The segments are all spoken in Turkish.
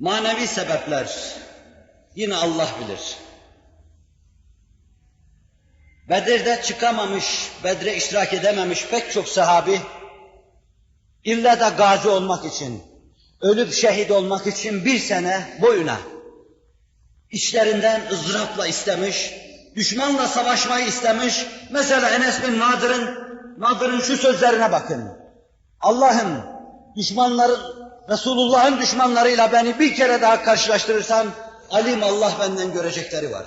Manevi sebepler yine Allah bilir. Bedir'de çıkamamış, Bedre iştirak edememiş pek çok sahabi, illa da gazi olmak için, ölüp şehit olmak için bir sene boyuna içlerinden ızdırapla istemiş, düşmanla savaşmayı istemiş. Mesela Enes bin Nadır'ın Nadır'ın şu sözlerine bakın. Allah'ım düşmanların Resulullah'ın düşmanlarıyla beni bir kere daha karşılaştırırsan alim Allah benden görecekleri var.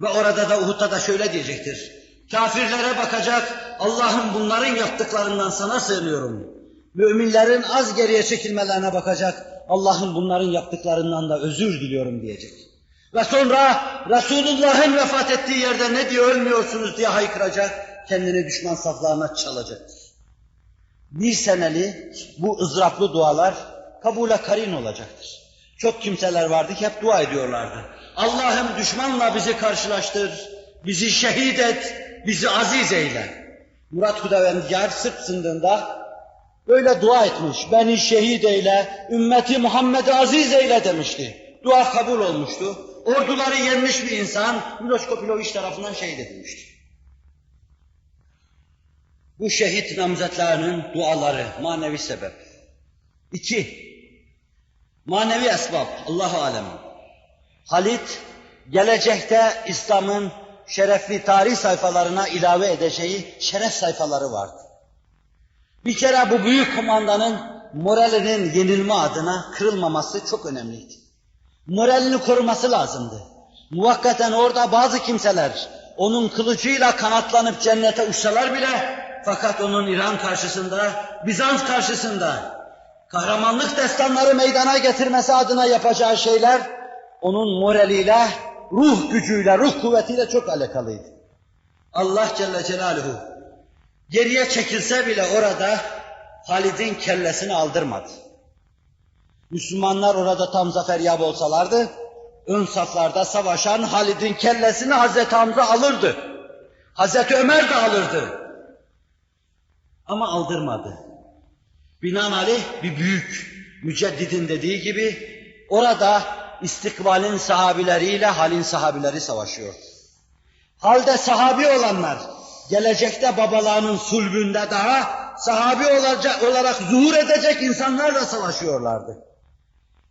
Ve orada da Uhud'da da şöyle diyecektir. Kafirlere bakacak, Allah'ım bunların yaptıklarından sana sığınıyorum. Müminlerin az geriye çekilmelerine bakacak, Allah'ım bunların yaptıklarından da özür diliyorum diyecek. Ve sonra Resulullah'ın vefat ettiği yerde ne diye ölmüyorsunuz diye haykıracak, kendini düşman saflarına çalacaktır. Bir seneli bu ızdıraplı dualar kabule karin olacaktır. Çok kimseler vardı ki hep dua ediyorlardı. Allah'ım düşmanla bizi karşılaştır, bizi şehit et, bizi aziz eyle. Murat Hudavendigar Sırp sındığında böyle dua etmiş. Beni şehit eyle, ümmeti Muhammed'i aziz eyle demişti. Dua kabul olmuştu. Orduları yenmiş bir insan Miloš Kopilović tarafından şehit edilmişti. Bu şehit namzetlerinin duaları manevi sebep. İki, manevi esbab, Allah alem. Halit, gelecekte İslam'ın şerefli tarih sayfalarına ilave edeceği şeref sayfaları vardı. Bir kere bu büyük komandanın moralinin yenilme adına kırılmaması çok önemliydi. Moralini koruması lazımdı. Muvakkaten orada bazı kimseler onun kılıcıyla kanatlanıp cennete uçsalar bile fakat onun İran karşısında, Bizans karşısında kahramanlık destanları meydana getirmesi adına yapacağı şeyler onun moraliyle, ruh gücüyle, ruh kuvvetiyle çok alakalıydı. Allah Celle Celaluhu geriye çekilse bile orada Halid'in kellesini aldırmadı. Müslümanlar orada tam zafer yap olsalardı, ön saflarda savaşan Halid'in kellesini Hazreti Hamza alırdı. Hazreti Ömer de alırdı. Ama aldırmadı. Binaenaleyh bir büyük müceddidin dediği gibi orada istikbalin sahabileriyle halin sahabileri savaşıyor. Halde sahabi olanlar gelecekte babalarının sulbünde daha sahabi olacak, olarak zuhur edecek insanlarla savaşıyorlardı.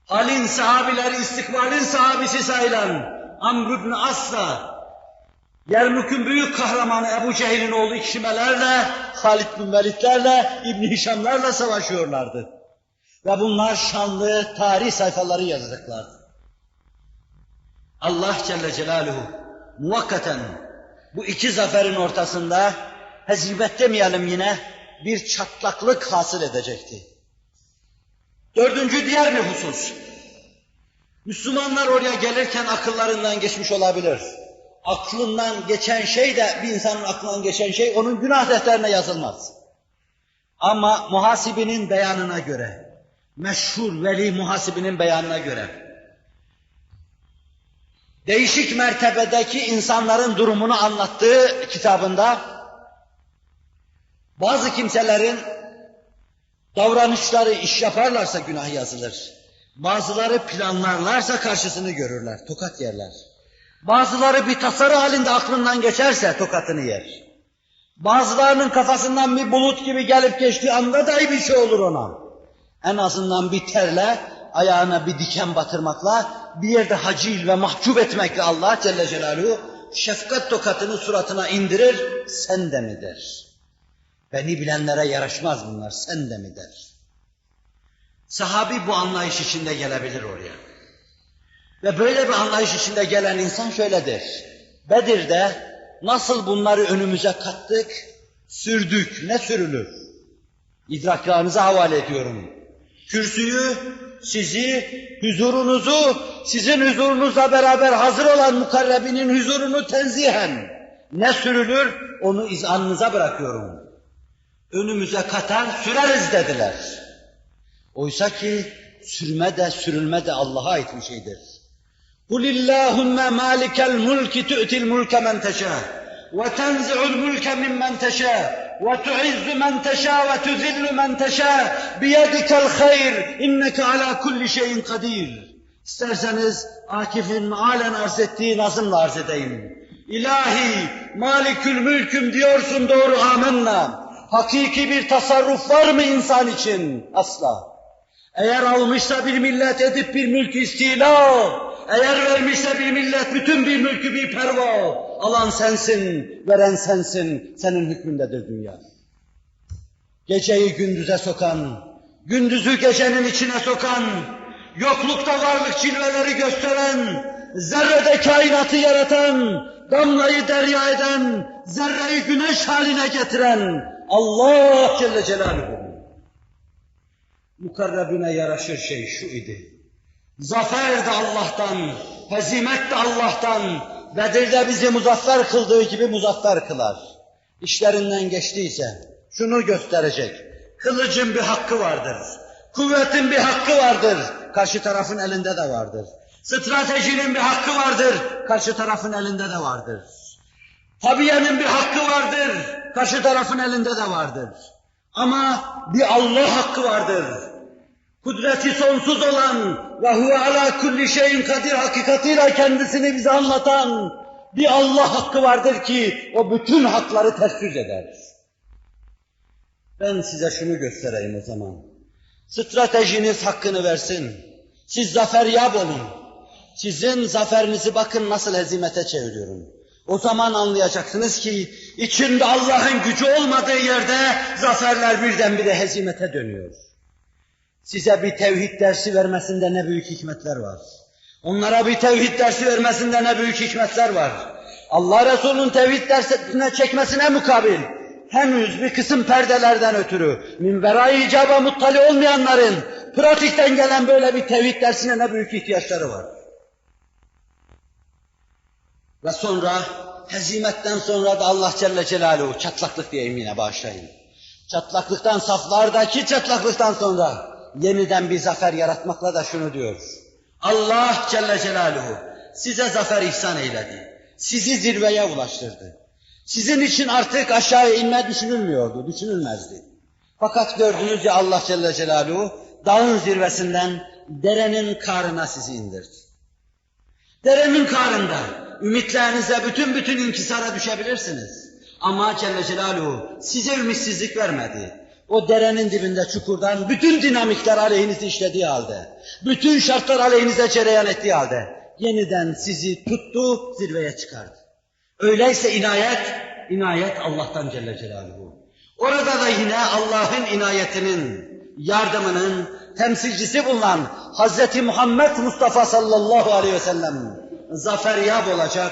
Halin sahabileri istikbalin sahabisi sayılan Amr ibn Asla Yermük'ün büyük kahramanı Ebu Cehil'in oğlu ikşimelerle, Halid bin Velidlerle, İbn Hişamlarla savaşıyorlardı. Ve bunlar şanlı tarih sayfaları yazacaklardı. Allah Celle Celaluhu muvakkaten bu iki zaferin ortasında hezibet demeyelim yine bir çatlaklık hasıl edecekti. Dördüncü diğer bir husus. Müslümanlar oraya gelirken akıllarından geçmiş olabilir aklından geçen şey de bir insanın aklından geçen şey onun günah defterine yazılmaz. Ama muhasibinin beyanına göre, meşhur veli muhasibinin beyanına göre, değişik mertebedeki insanların durumunu anlattığı kitabında, bazı kimselerin davranışları iş yaparlarsa günah yazılır. Bazıları planlarlarsa karşısını görürler, tokat yerler. Bazıları bir tasarı halinde aklından geçerse tokatını yer. Bazılarının kafasından bir bulut gibi gelip geçtiği anda dahi bir şey olur ona. En azından bir terle, ayağına bir diken batırmakla, bir yerde hacil ve mahcup etmekle Allah Celle Celaluhu şefkat tokatını suratına indirir, sen de mi der. Beni bilenlere yaraşmaz bunlar, sen de mi der. Sahabi bu anlayış içinde gelebilir oraya. Ve böyle bir anlayış içinde gelen insan şöyledir. Bedir'de nasıl bunları önümüze kattık, sürdük, ne sürülür? İdraklarınıza havale ediyorum. Kürsüyü, sizi, huzurunuzu, sizin huzurunuzla beraber hazır olan mukarrebinin huzurunu tenzihen ne sürülür onu izanınıza bırakıyorum. Önümüze katan süreriz dediler. Oysa ki sürme de sürülme de Allah'a ait bir şeydir. قل اللهم مالك الملك تؤتي الملك من تشاء وتنزع الملك ممن تشاء وتعز من تشاء وتذل من تشاء بيدك الخير إنك على كل شيء قدير İsterseniz Akif'in mealen arz ettiği nazımla arz edeyim. İlahi, malikül mülküm diyorsun doğru amenna. Hakiki bir tasarruf var mı insan için? Asla. Eğer almışsa bir millet edip bir mülkü istila, eğer vermişse bir millet bütün bir mülkü bir perva, alan sensin, veren sensin, senin hükmündedir dünya. Geceyi gündüze sokan, gündüzü gecenin içine sokan, yoklukta varlık cilveleri gösteren, zerrede kainatı yaratan, damlayı derya eden, zerreyi güneş haline getiren Allah Celle Celaluhu. Mukarrebine yaraşır şey şu idi. Zafer de Allah'tan, hezimet de Allah'tan, Bedir'de bizi muzaffer kıldığı gibi muzaffer kılar. İşlerinden geçtiyse şunu gösterecek. Kılıcın bir hakkı vardır. Kuvvetin bir hakkı vardır. Karşı tarafın elinde de vardır. Stratejinin bir hakkı vardır. Karşı tarafın elinde de vardır. Tabiyenin bir hakkı vardır. Karşı tarafın elinde de vardır. Ama bir Allah hakkı vardır. Kudreti sonsuz olan ve huve ala kulli şeyin kadir hakikatiyle kendisini bize anlatan bir Allah hakkı vardır ki o bütün hakları ters yüz eder. Ben size şunu göstereyim o zaman. Stratejiniz hakkını versin. Siz zaferyab olun. Sizin zaferinizi bakın nasıl hezimete çeviriyorum. O zaman anlayacaksınız ki içinde Allah'ın gücü olmadığı yerde zaferler birdenbire hezimete dönüyor. Size bir tevhid dersi vermesinde ne büyük hikmetler var. Onlara bir tevhid dersi vermesinde ne büyük hikmetler var. Allah Resulü'nün tevhid dersine çekmesine mukabil henüz bir kısım perdelerden ötürü minverayı icaba muttali olmayanların pratikten gelen böyle bir tevhid dersine ne büyük ihtiyaçları var. Ve sonra hezimetten sonra da Allah Celle Celaluhu çatlaklık diyeyim yine bağışlayın. Çatlaklıktan saflardaki çatlaklıktan sonra yeniden bir zafer yaratmakla da şunu diyor. Allah Celle Celaluhu size zafer ihsan eyledi. Sizi zirveye ulaştırdı. Sizin için artık aşağıya inme düşünülmüyordu, düşünülmezdi. Fakat gördünüz ya Allah Celle Celaluhu dağın zirvesinden derenin karına sizi indirdi. Derenin karında ümitlerinize bütün bütün inkisara düşebilirsiniz. Ama Celle Celaluhu size ümitsizlik vermedi. O derenin dibinde çukurdan bütün dinamikler aleyhinize işlediği halde, bütün şartlar aleyhinize cereyan ettiği halde yeniden sizi tuttu, zirveye çıkardı. Öyleyse inayet, inayet Allah'tan Celle Celaluhu. Orada da yine Allah'ın inayetinin, yardımının temsilcisi bulunan Hazreti Muhammed Mustafa sallallahu aleyhi ve sellem zaferyab olacak,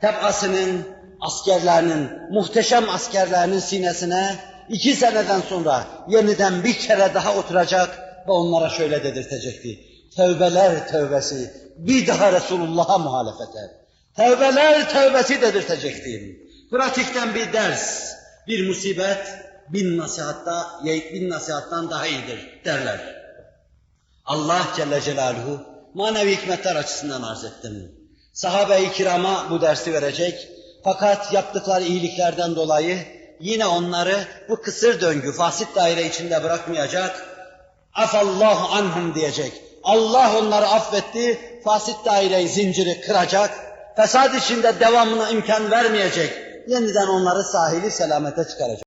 tebasının, askerlerinin, muhteşem askerlerinin sinesine iki seneden sonra yeniden bir kere daha oturacak ve onlara şöyle dedirtecekti. Tevbeler tevbesi, bir daha Resulullah'a muhalefete. Tevbeler tevbesi dedirtecektim. Pratikten bir ders, bir musibet bin nasihatta, bin nasihattan daha iyidir derler. Allah Celle Celaluhu manevi hikmetler açısından arz ettim. Sahabe-i kirama bu dersi verecek. Fakat yaptıkları iyiliklerden dolayı yine onları bu kısır döngü, fasit daire içinde bırakmayacak. Afallahu anhum diyecek. Allah onları affetti, fasit daireyi, zinciri kıracak. Fesad içinde devamına imkan vermeyecek. Yeniden onları sahili selamete çıkaracak.